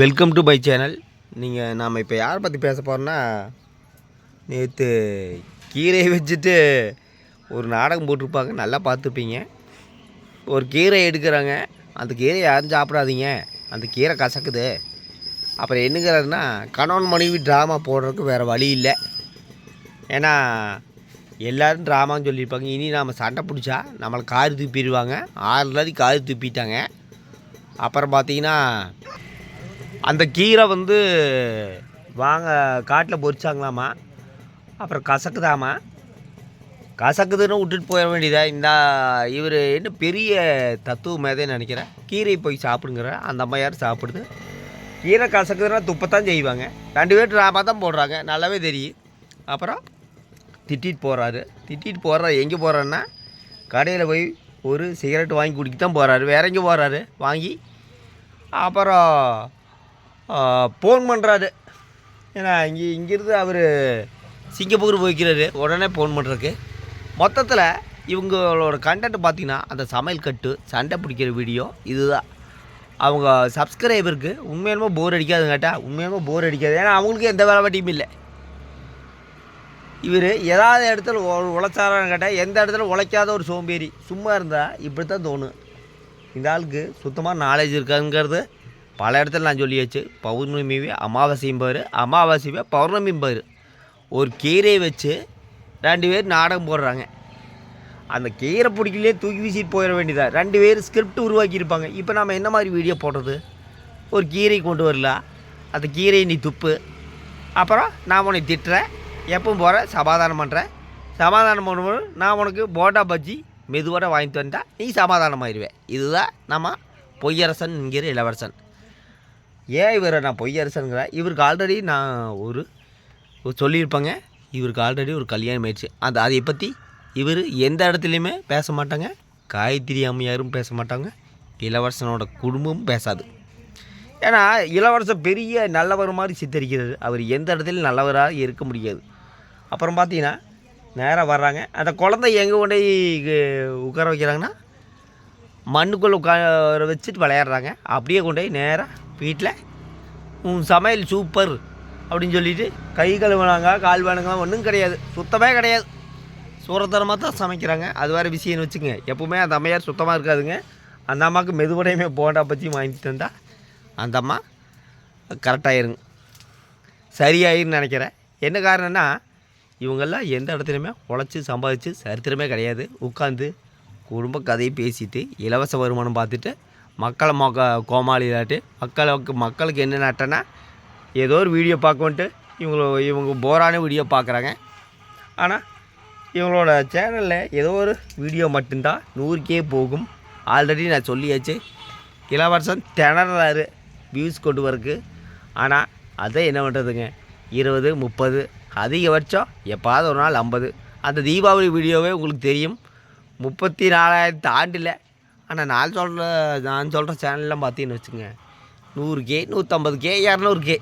Welcome to my channel நீங்கள் நாம் இப்போ யாரை பற்றி பேச போகிறோன்னா நேற்று கீரையை வச்சுட்டு ஒரு நாடகம் போட்டிருப்பாங்க. நல்லா பார்த்துருப்பீங்க. ஒரு கீரை எடுக்கிறாங்க. அந்த கீரையை யாரும் சாப்பிடாதீங்க. அந்த கீரை கசக்குது. அப்புறம் என்னங்கிறாருன்னா கணவன் மனைவி ட்ராமா போடுறதுக்கு வேறு வழி இல்லை. ஏன்னா எல்லோரும் ட்ராமான்னு சொல்லியிருப்பாங்க. இனி நாம் சண்டை பிடிச்சா நம்மளை காரி துப்பிடுவாங்க ஆறு நாளைக்கு காரி துப்பிட்டாங்க அப்புறம் பார்த்தீங்கன்னா அந்த கீரை வந்து வாங்க காட்டில் பொறிச்சாங்களாமா அப்புறம் கசக்குதாமா? கசக்குதுன்னு விட்டுட்டு போயிட வேண்டியதா? இந்த இவர் என்ன பெரிய தத்துவ மேதைன்னு நினைக்கிறேன். கீரை போய் சாப்பிடுங்கிற அந்த அம்மா யார் சாப்பிடுது. கீரை கசக்குதுன்னா துப்பத்தான் செய்வாங்க. ரெண்டு பேர் ட்ராமா தான் போடுறாங்க. நல்லாவே தெரியும் அப்புறம் திட்டிட்டு போகிறாரு திட்டிட்டு போகிறாரு எங்கே போகிறாருன்னா கடையில் போய் ஒரு சிகரெட் வாங்கி குடிக்க தான் போகிறாரு வேற எங்கே போகிறாரு வாங்கி அப்புறம் ஃபோன் பண்ணுறாரு ஏன்னா இங்கே இங்கேருந்து அவர் சிங்கப்பூர் போய்க்கிறாரு. உடனே ஃபோன் பண்ணுறக்கு மொத்தத்தில் இவங்களோட கண்டென்ட் பார்த்தீங்கன்னா அந்த சமையல் கட்டு சண்டை பிடிக்கிற வீடியோ இதுதான். அவங்க சப்ஸ்கிரைபருக்கு உண்மையிலுமே போர் அடிக்காதுன்னு கேட்டால் உண்மையாலுமே போர் அடிக்காது. ஏன்னா அவங்களுக்கு எந்த வேலை வாட்டியும் இல்லை. இவர் ஏதாவது இடத்துல உழைச்சாரான்னு கேட்டால் எந்த இடத்துல உழைக்காத ஒரு சோம்பேறி. சும்மா இருந்தால் இப்படி தான் தோணும். இந்த ஆளுக்கு சுத்தமாக நாலேஜ் இருக்காங்கிறது பல இடத்துல நான் சொல்லியாச்சு. பௌர்ணமிவே அமாவாசையும் பாரு. அமாவாசைவே பௌர்ணமியும் பாரு. ஒரு கீரையை வச்சு ரெண்டு பேர் நாடகம் போடுறாங்க. அந்த கீரை பிடிக்கலையே தூக்கி வீசிட்டு போயிட வேண்டியதாக ரெண்டு பேர் ஸ்கிரிப்ட் உருவாக்கியிருப்பாங்க. இப்போ நம்ம என்ன மாதிரி வீடியோ போடுறது? ஒரு கீரை கொண்டு வரலாம் அந்த கீரையை நீ துப்பு. அப்புறம் நான் உன்னை திட்டுறேன். எப்பவும் போகிறேன் சமாதானம் பண்ணுறேன் சமாதானம் பண்ணும்போது நான் உனக்கு போட்டா பஜ்ஜி மெதுவாக வாங்கி தந்தா நீ சமாதானம் ஆயிடுவேன் இதுதான் நம்ம பொய்யரசன் என்கிற இளவரசன். ஏன் இவரை நான் பொய்யரசனுங்கிறேன் இவருக்கு ஆல்ரெடி நான் ஒரு சொல்லியிருப்பேங்க. சொல்லியிருப்பாங்க இவருக்கு ஆல்ரெடி ஒரு கல்யாணம் ஆயிடுச்சு. அந்த அதை பற்றி இவர் எந்த இடத்துலையுமே பேச மாட்டாங்க. காயத்ரி அம்மையாரும் பேச மாட்டாங்க. இளவரசனோட குடும்பமும் பேசாது. ஏன்னா இளவரசர் பெரிய நல்லவர் மாதிரி சித்தரிக்கிறது அவர் எந்த இடத்துலையும் நல்லவராக இருக்க முடியாது. அப்புறம் பார்த்தீங்கன்னா நேராக வர்றாங்க. அந்த குழந்தை எங்கே கொண்டு போய் உட்கார வைக்கிறாங்கன்னா மண்ணுக்குள்ளே உட்கார வச்சுட்டு விளையாடுறாங்க. அப்படியே கொண்டு போய் நேராக வீட்டில் உன் சமையல் சூப்பர் அப்படின்னு சொல்லிட்டு கை கழுவுனாங்க கால் வேணுங்கலாம் ஒன்றும் கிடையாது. சுத்தமே கிடையாது. சூரத்தனமாக தான் சமைக்கிறாங்க. அது வேறு விஷயம்னு வச்சுங்க எப்பவுமே அந்த அம்மையார் சுத்தமாக இருக்காதுங்க. அந்த அம்மாவுக்கு மெதுவடையுமே போண்டா பச்சி வாங்கி தந்தால் அந்த அம்மா கரெக்டாகிருங்க சரியாயிருன்னு நினைக்கிறேன். என்ன காரணம்னா இவங்கெல்லாம் எந்த இடத்துலையுமே உழைச்சி சம்பாதிச்சு சரித்திரமே கிடையாது. உட்காந்து குடும்ப கதையை பேசிட்டு இலவச வருமானம் பார்த்துட்டு மக்களை மொக்க கோமாளிலாட்டு மக்களுக்கு மக்களுக்கு என்ன நட்டனா ஏதோ ஒரு வீடியோ பார்க்கன்ட்டு இவங்கள இவங்க போரான வீடியோ பார்க்குறாங்க. ஆனால் இவங்களோட சேனலில் ஏதோ ஒரு வீடியோ மட்டும்தான் நூறுக்கே போகும். ஆல்ரெடி நான் சொல்லியாச்சு. இளவரசன் திணறாரு வியூஸ் கொண்டு வரக்கு. ஆனால் அதை என்ன பண்ணுறதுங்க இருபது முப்பது அதிகபட்சம் எப்பாவது ஒரு நாள் ஐம்பது. அந்த தீபாவளி வீடியோவே உங்களுக்கு தெரியும். முப்பத்தி நாலாயிரத்து ஆண்டில் ஆனால் நான் சொல்கிற நான் சொல்கிற சேனல்லாம் பார்த்தீங்கன்னு வச்சுங்க நூறு கே நூற்றம்பது கே இரநூறு கே.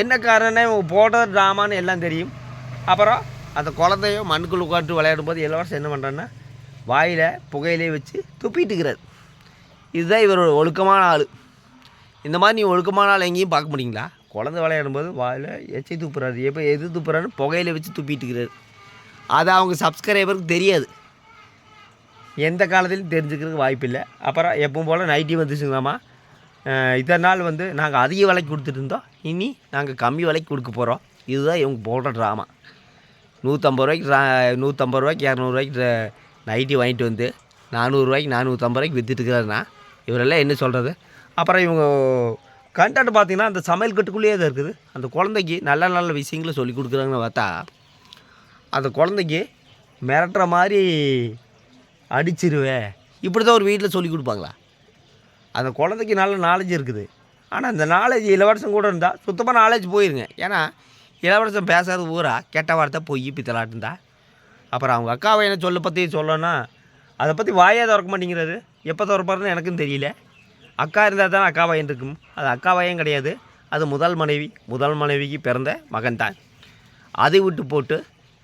என்ன காரணம் இவங்க போடுற ட்ராமான்னு எல்லாம் தெரியும். அப்புறம் அந்த குழந்தையோ மண்ணுக்குள்ள உட்காந்து விளையாடும் போது இளவரசன் என்ன பண்ணுறான்னா வாயில் புகையிலே வச்சு துப்பிட்டுக்கிறார் இதுதான் இவர் ஒழுக்கமான ஆள். இந்த மாதிரி நீ ஒழுக்கமான ஆள் எங்கேயும் பார்க்க முடியுங்களா? குழந்தை விளையாடும் போது வாயில் எச்சை துப்புறாரு. எப்போ எது துப்புறாருன்னு புகையில வச்சு துப்பிட்டுக்கிறாரு அது அவங்க சப்ஸ்கிரைபருக்கு தெரியாது. எந்த காலத்திலும் தெரிஞ்சுக்கிறதுக்கு வாய்ப்பு இல்லை அப்புறம் எப்பவும் போல் நைட்டி வந்துச்சுங்களாமா இதனால் இத்தனை நாள் வந்து நாங்கள் அதிக விலைக்கு கொடுத்துட்டு இருந்தோம். இனி நாங்கள் கம்மி விலைக்கு கொடுக்க போகிறோம் இதுதான் இவங்க போடுற ட்ராமா நூற்றம்பது ரூபாய்க்கு நூற்றம்பது ரூபாய்க்கு இரநூறுவாய்க்கு நைட்டி வாங்கிட்டு வந்து நானூறுரூவாய்க்கு நானூற்றம்பது ரூபாய்க்கு விற்றுட்டுருக்காருன்னா இவரெல்லாம் என்ன சொல்கிறது அப்புறம் இவங்க கண்டென்ட் பார்த்தீங்கன்னா அந்த சமையல் கட்டுக்குள்ளேயே தான் இருக்குது. அந்த குழந்தைக்கு நல்ல நல்ல விஷயங்களை சொல்லி கொடுக்குறாங்கன்னு பார்த்தா அந்த குழந்தைக்கு மிரட்டுற மாதிரி அடிச்சிருவேன் இப்படி தான் ஒரு வீட்டில் சொல்லி கொடுப்பாங்களா? அந்த குழந்தைக்கு நல்ல நாலேஜ் இருக்குது. ஆனால் அந்த நாலேஜ் இளவரசன் கூட இருந்தால் சுத்தமாக நாலேஜ் போயிருங்க. ஏன்னா இளவரசன் பேசாத ஊரா கெட்ட வார்த்தை பொய் பித்தலாட்டுந்தா அப்புறம் அவங்க அக்காவை என்ன சொல்ல பற்றி சொல்லணும்னா அதை பற்றி வாயே திறக்க மாட்டேங்கிறாரு. எப்போ திறப்பாருன்னு எனக்கும் தெரியல. அக்கா இருந்தால் தான் அக்கா பையன் இருக்கும். அது அக்கா பையன் கிடையாது. அது முதல் மனைவி முதல் மனைவிக்கு பிறந்த மகன் தான் அதை விட்டு போட்டு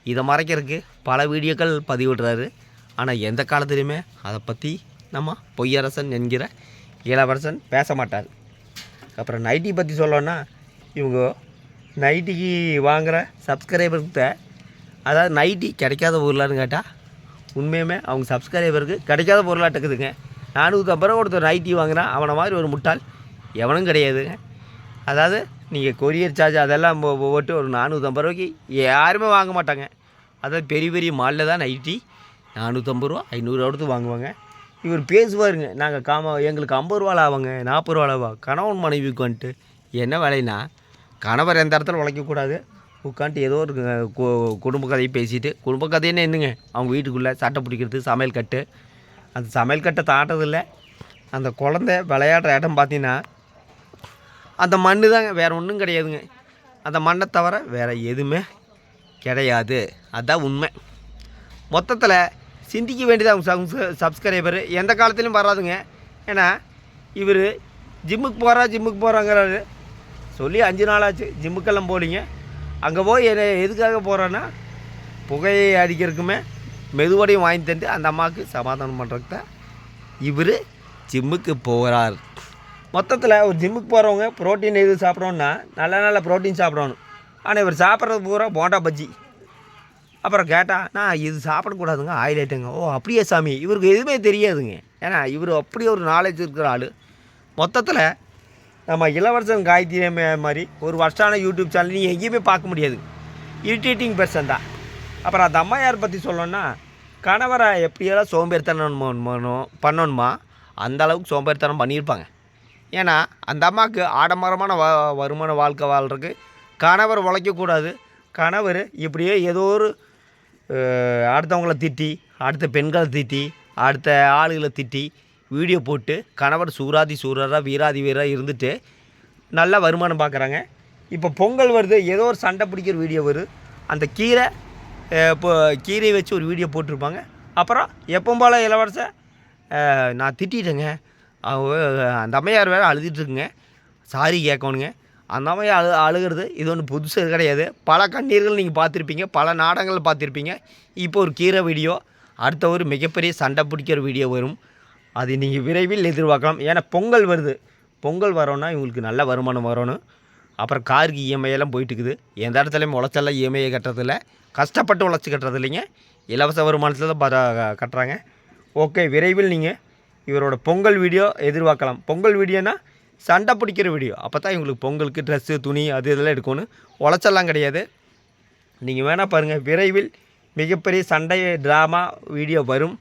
இதை மறைக்கிறதுக்கு பல வீடியோக்கள் பதிவிடுறாரு. ஆனால் எந்த காலத்துலையுமே அதை பற்றி நம்ம பொய்யரசன் என்கிற இளவரசன் பேச மாட்டார் அப்புறம் நைட்டி பற்றி சொல்லணும்னா இவங்க நைட்டிக்கு வாங்குகிற சப்ஸ்கிரைபர்கிட்ட அதாவது நைட்டி கிடைக்காத பொருளான்னு கேட்டால் உண்மையுமே அவங்க சப்ஸ்கிரைபருக்கு கிடைக்காத பொருளாக இருக்குதுங்க நானூற்றம்பது ரூபா கொடுத்த நைட்டி வாங்குறான் அவனை மாதிரி ஒரு முட்டாள் எவனும் கிடையாதுங்க. அதாவது நீங்கள் கொரியர் சார்ஜ் அதெல்லாம் போட்டு ஒரு நானூற்றம்பது ரூபாய்க்கு யாருமே வாங்க மாட்டாங்க. அதாவது பெரிய பெரிய மாலில் தான் நைட்டி நானூற்றம்பது ரூபா ஐநூறு அடுத்து வாங்குவாங்க. இவர் பேசுவாருங்க நாங்கள் காம எங்களுக்கு ஐம்பது ரூபால ஆவாங்க நாற்பது ரூபால கணவன் மனைவிக்கு வந்துட்டு என்ன வேலைன்னா கணவர் எந்த இடத்துல உழைக்கக்கூடாது உட்காந்துட்டு ஏதோ ஒரு கு- குடும்ப கதையை பேசிட்டு குடும்ப கதைன்னு என்னங்க? அவங்க வீட்டுக்குள்ளே சட்டை பிடிக்கிறது சமையல் கட்டு. அந்த சமையல் கட்டை தாட்டதில்லை அந்த குழந்தை விளையாடுற இடம் பார்த்தீங்கன்னா அந்த மண்ணு தாங்க வேறு ஒன்றும் கிடையாதுங்க. அந்த மண்ணை தவிர வேறு எதுவுமே கிடையாது. அதுதான் உண்மை. மொத்தத்தில் சிந்திக்க வேண்டியதாக அவங்க சப்ஸ்கிரைபர் எந்த காலத்திலும் வராதுங்க. ஏன்னா இவர் ஜிம்முக்கு போகிறா ஜிம்முக்கு போகிறாங்கிறாரு சொல்லி அஞ்சு நாள் ஆச்சு. ஜிம்முக்கெல்லாம் போலிங்க. அங்கே போய் என்ன எதுக்காக போகிறேன்னா புகையை அடிக்கிறதுக்குமே மெதுவடையும் வாங்கி தந்து அந்த அம்மாவுக்கு சமாதானம் பண்ணுறதுக்கு தான் இவர் ஜிம்முக்கு போகிறார் மொத்தத்தில் ஒரு ஜிம்முக்கு போகிறவங்க புரோட்டீன் எது சாப்பிட்றோன்னா நல்ல நல்ல ப்ரோட்டீன் சாப்பிடணும். ஆனால் இவர் சாப்பிட்றது பூரா போண்டா பஜ்ஜி. அப்புறம் கேட்டால் நான் இது சாப்பிடக்கூடாதுங்க ஆயில் ஐட்டங்க ஓ அப்படியே சாமி இவருக்கு எதுவுமே தெரியாதுங்க. ஏன்னா இவர் அப்படி ஒரு நாலேஜ் இருக்கிற ஆள். மொத்தத்தில் நம்ம இளவரசன் காயத்ரி மாதிரி ஒரு வருஷமான யூடியூப் சேனல் நீ எங்கேயுமே பார்க்க முடியாது. இரிட்டேட்டிங் பர்சன் தான். அப்புறம் அந்த அம்மையார் பற்றி சொல்லணும்னா கணவரை எப்படியெல்லாம் சோம்பேறித்தனம் பண்ணணும் பண்ணணுமா அந்த அளவுக்கு சோம்பேறித்தனம் பண்ணியிருப்பாங்க. ஏன்னா அந்த அம்மாவுக்கு ஆடம்பரமான வ வருமான வாழ்க்கை வாழ்கிறதுக்கு கணவர் உழைக்கக்கூடாது. கணவர் இப்படியே ஏதோ ஒரு அடுத்தவங்கள திட்டி அடுத்த பெண்களை திட்டி அடுத்த ஆளுகளை திட்டி வீடியோ போட்டு கணவர் சூராதி சூரராக வீராதி வீராக இருந்துட்டு நல்ல வருமானம் பார்க்குறாங்க. இப்போ பொங்கல் வருது ஏதோ ஒரு சண்டை பிடிக்கிற வீடியோ வருது. அந்த கீரை இப்போ கீரையை வச்சு ஒரு வீடியோ போட்டிருப்பாங்க. அப்புறம் எப்பவும் போல் இளவரச நான் திட்டிட்டேங்க. அவங்க அந்த அம்மையார் வேறு அழுதுட்டுருக்குங்க சாரி கேட்கணுங்க. அந்த மாதிரி அழு அழுகிறது. இது ஒன்றும் புதுசு கிடையாது. பல கண்ணீர்கள் நீங்கள் பார்த்துருப்பீங்க. பல நாடகங்கள் பார்த்துருப்பீங்க. இப்போ ஒரு கீரை வீடியோ அடுத்த ஒரு மிகப்பெரிய சண்டை பிடிக்கிற வீடியோ வரும். அது நீங்கள் விரைவில் எதிர்பார்க்கலாம். ஏன்னா பொங்கல் வருது. பொங்கல் வரோன்னா இவங்களுக்கு நல்ல வருமானம் வரணும். அப்புறம் காருக்கு இஎம்ஐ எல்லாம் போயிட்டுருக்குது. எந்த இடத்துலையும் உழைச்செல்லாம் இஎம்ஐயை கட்டுறதில்ல. கஷ்டப்பட்டு உழைச்சி கட்டுறது இல்லைங்க இலவச வருமானத்தில் தான் கட்டுறாங்க. ஓகே விரைவில் நீங்கள் இவரோட பொங்கல் வீடியோ எதிர்பார்க்கலாம். பொங்கல் வீடியோனா சண்டை பிடிக்கிற வீடியோ அப்போ தான் இவங்களுக்கு பொங்கலுக்கு ட்ரெஸ்ஸு துணி அது இதெல்லாம் எடுக்கணும் உழைச்செல்லாம் கிடையாது. நீங்கள் வேணால் பாருங்கள் விரைவில் மிகப்பெரிய சண்டை ட்ராமா வீடியோ வரும்.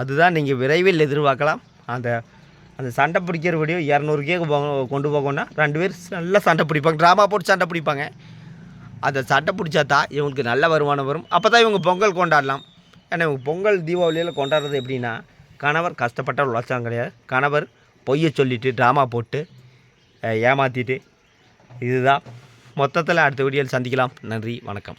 அதுதான் நீங்கள் விரைவில் எதிர்பார்க்கலாம். அந்த அந்த சண்டை பிடிக்கிற வீடியோ இரநூறுக்கே கொண்டு போகணும்னா ரெண்டு பேர் நல்லா சண்டை பிடிப்பாங்க. ட்ராமா போட்டு சண்டை பிடிப்பாங்க. அந்த சண்டை பிடிச்சா தான் இவங்களுக்கு நல்ல வருமானம் வரும். அப்போ தான் இவங்க பொங்கல் கொண்டாடலாம். ஏன்னா இவங்க பொங்கல் தீபாவளியில் கொண்டாடுறது எப்படின்னா கணவர் கஷ்டப்பட்ட உழைச்சாங்க கிடையாது. கணவர் பொய்யை சொல்லிவிட்டு ட்ராமா போட்டு ஏமாற்றிட்டு இதுதான். மொத்தத்தில் அடுத்த வீடியோவில் சந்திக்கலாம். நன்றி வணக்கம்.